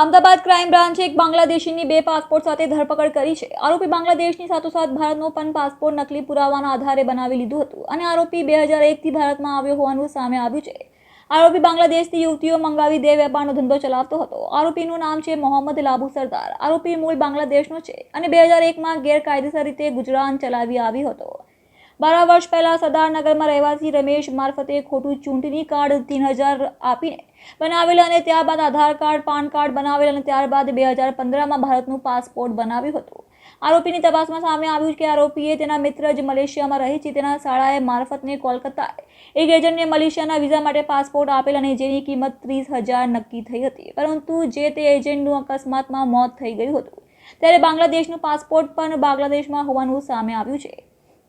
Ahmedabad crime બ્રાન્ચે એક બાંગ્લાદેશીની બે passport સાથે ધરપકડ કરી છે. આરોપી બાંગ્લાદેશની સાથોસાથ ભારતનો પણ પાસપોર્ટ નકલી પુરાવાના આધારે બનાવી લીધું હતું અને આરોપી બે હજાર એકથી ભારતમાં આવ્યો હોવાનું સામે આવ્યું છે. આરોપી બાંગ્લાદેશથી યુવતીઓ મંગાવી દે વેપારનો ધંધો ચલાવતો હતો. આરોપીનું નામ છે મોહમ્મદ લાબુ સરદાર. આરોપી મૂળ બાંગ્લાદેશનો છે અને બે હજાર એકમાં ગેરકાયદેસર રીતે ગુજરાન ચલાવી આવ્યો હતો. બાર વર્ષ પહેલાં સરદારનગરમાં રહેવાસી રમેશ મારફતે ખોટું ચૂંટણી કાર્ડ તીન હજાર આપીને બનાવેલ અને ત્યારબાદ આધાર કાર્ડ, પાન કાર્ડ બનાવેલ અને ત્યારબાદ બે હજાર પંદરમાં ભારતનું પાસપોર્ટ બનાવ્યું હતું. આરોપીની તપાસમાં સામે આવ્યું કે આરોપીએ તેના મિત્ર જ મલેશિયામાં રહે છે. તેના શાળાએ મારફતને કોલકાતા એક એજન્ટને મલેશિયાના વિઝા માટે પાસપોર્ટ આપેલ અને જેની કિંમત ત્રીસ હજાર નક્કી થઈ હતી. પરંતુ જે તે એજન્ટનું અકસ્માતમાં મોત થઈ ગયું હતું. ત્યારે બાંગ્લાદેશનું પાસપોર્ટ પણ બાંગ્લાદેશમાં હોવાનું સામે આવ્યું છે.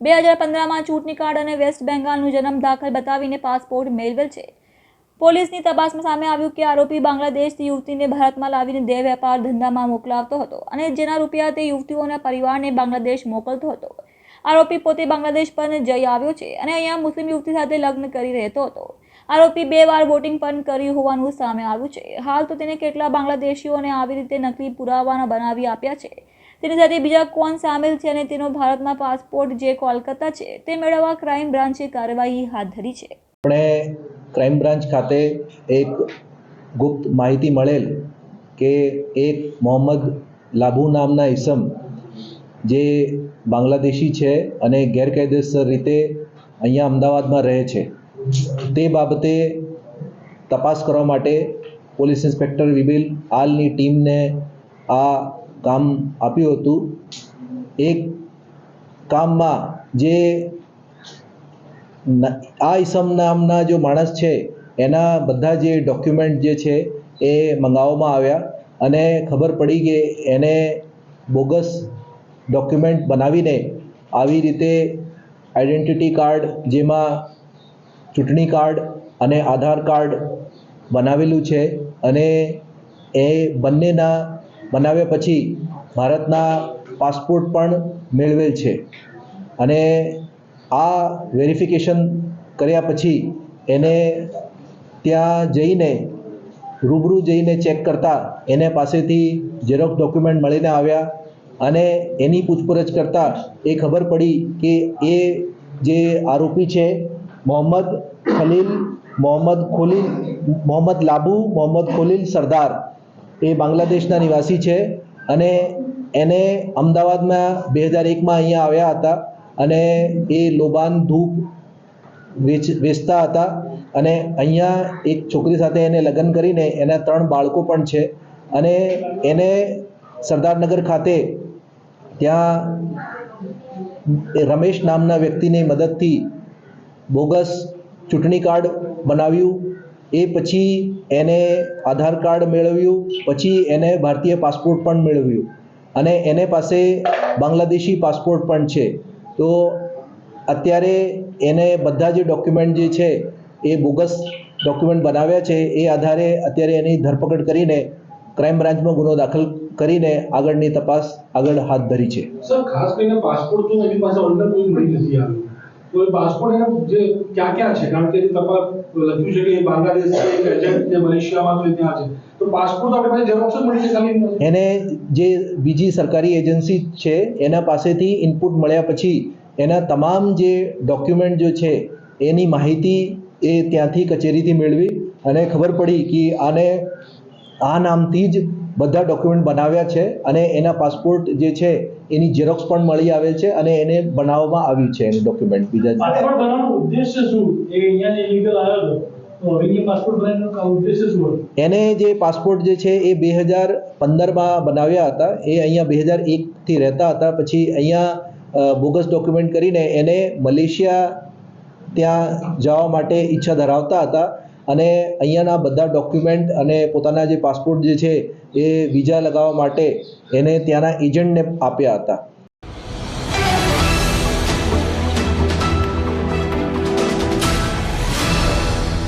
બે હજાર પંદરમાં ચૂંટણી કાર્ડ અને વેસ્ટ બેંગાલનું જન્મ દાખલ બતાવીને પાસપોર્ટ મેળવેલ છે. પોલીસની તપાસમાં સામે આવ્યું કે આરોપી બાંગ્લાદેશથી યુવતીને ભારતમાં લાવીને દેહ વેપાર ધંધામાં મોકલાવતો હતો અને જેના રૂપિયા તે યુવતીઓના પરિવારને બાંગ્લાદેશ મોકલતો હતો. આરોપી પોતે બાંગ્લાદેશ પર જઈ આવ્યો છે અને અહીંયા મુસ્લિમ યુવતી સાથે લગ્ન કરી રહેતો હતો. આરોપી બે વાર વોટિંગ પણ કર્યું હોવાનું સામે આવ્યું છે. હાલ તો તેને કેટલા બાંગ્લાદેશીઓને આવી રીતે નકલી પુરાવાના બનાવી આપ્યા છે? તેની સાથે બીજા કોણ સામેલ છે અને તેનો ભારતમાં પાસપોર્ટ જે કોલકાતા છે, તે મેળવવા ક્રાઇમ બ્રાન્ચે કાર્યવાહી હાથ ધરી છે. આપણે ક્રાઇમ બ્રાન્ચ ખાતે એક ગુપ્ત માહિતી મળેલ કે એક મોહમ્મદ લાભુ નામના ઈસમ, જે બાંગ્લાદેશી છે અને ગેરકાયદેસર રીતે અહીંયા અમદાવાદમાં રહે છે. તે બાબતે તપાસ કરવા માટે પોલીસ ઇન્સ્પેક્ટર વિબિલ આલની ટીમને આ કામ આપ્યું હતું. એક કામમાં જે આ ઈસમ નામના જો માણસ છે, એના બધા જે ડોક્યુમેન્ટ જે છે, એ મંગાવવામાં આવ્યા. અને ખબર પડી કે એને બોગસ ડોક્યુમેન્ટ બનાવીને આવી રીતે આઈડેન્ટિટી કાર્ડ જેમાં ચૂંટણી કાર્ડ અને આધાર કાર્ડ બનાવેલું છે. અને એ બંનેના બનાવ્યા પછી ભારતના પાસપોર્ટ પણ મેળવેલ છે. અને આ વેરિફિકેશન કર્યા પછી એને ત્યાં જઈને, રૂબરૂ જઈને ચેક કરતાં એને પાસેથી ઝેરોક્સ ડોક્યુમેન્ટ મળીને આવ્યા અને એની પૂછપરછ કરતાં એ ખબર પડી કે એ જે આરોપી છે, મોહમ્મદ ખલીલ, મોહમ્મદ ખોલીલ, મોહમ્મદ લાબુ, મોહમ્મદ ખોલીલ સરદાર એ બાંગ્લાદેશના નિવાસી છે અને એને અમદાવાદમાં બે હજાર એકમાં અહીંયા આવ્યા હતા અને એ લોબાન ધૂપ વેચ, વેચતા હતા અને અહીંયા એક છોકરી સાથે એને લગ્ન કરીને એના ત્રણ બાળકો પણ છે અને એને સરદારનગર ખાતે ત્યાં રમેશ નામના વ્યક્તિની મદદથી બોગસ ચૂંટણી કાર્ડ બનાવ્યું એ પછી એને આધાર કાર્ડ મેળવ્યું, પછી એને ભારતીય પાસપોર્ટ પણ મેળવ્યું. અને એને પાસે બાંગ્લાદેશી પાસપોર્ટ પણ છે. તો અત્યારે એને બધા જે ડોક્યુમેન્ટ જે છે, એ બોગસ ડોક્યુમેન્ટ બનાવ્યા છે, એ આધારે અત્યારે એની ધરપકડ કરીને ક્રાઇમ બ્રાન્ચમાં ગુનો દાખલ કરીને આગળની તપાસ આગળ હાથ ધરી છે. સર, ખાસ કરીને પાસપોર્ટ તો એની પાસે ઓનલાઈન કોઈ મળી નથી આવ્યું તો એ પાસપોર્ટ એના જે ક્યાં ક્યાં છે? કારણ કે તપાસ લખ્યું છે કે બાંગ્લાદેશ છે એજન્ટ છે મલેશિયામાં તો ત્યાં છે. તો પાસપોર્ટ આપણે પાસે ઝેરોક્ષ જ મળી છે એને જે બીજી સરકારી એજન્સી છે, એના પાસેથી ઇનપુટ મળ્યા પછી એના તમામ જે ડોક્યુમેન્ટ જે છે, એની માહિતી એ ત્યાંથી કચેરીથી મેળવી અને ખબર પડી કે આને આ નામથી જ બધા ડોક્યુમેન્ટ બનાવ્યા છે અને એના પાસપોર્ટ જે છે એની ઝેરોક્સ પણ મળી આવેલ છે અને એને બનાવવામાં આવ્યું છે એનું ડોક્યુમેન્ટ બીજા એને જે પાસપોર્ટ જે છે એ બે હજાર પંદરમાં બનાવ્યા હતા. એ અહીંયા બે હજાર એકથી રહેતા હતા. પછી અહીંયા બોગસ ડોક્યુમેન્ટ કરીને એને મલેશિયા ત્યાં જવા માટે ઈચ્છા ધરાવતા હતા. અને અહીંયાના બધા ડોક્યુમેન્ટ અને પોતાના જે પાસપોર્ટ જે છે એ વિઝા લગાવવા માટે એને ત્યાંના એજન્ટને આપ્યા હતા.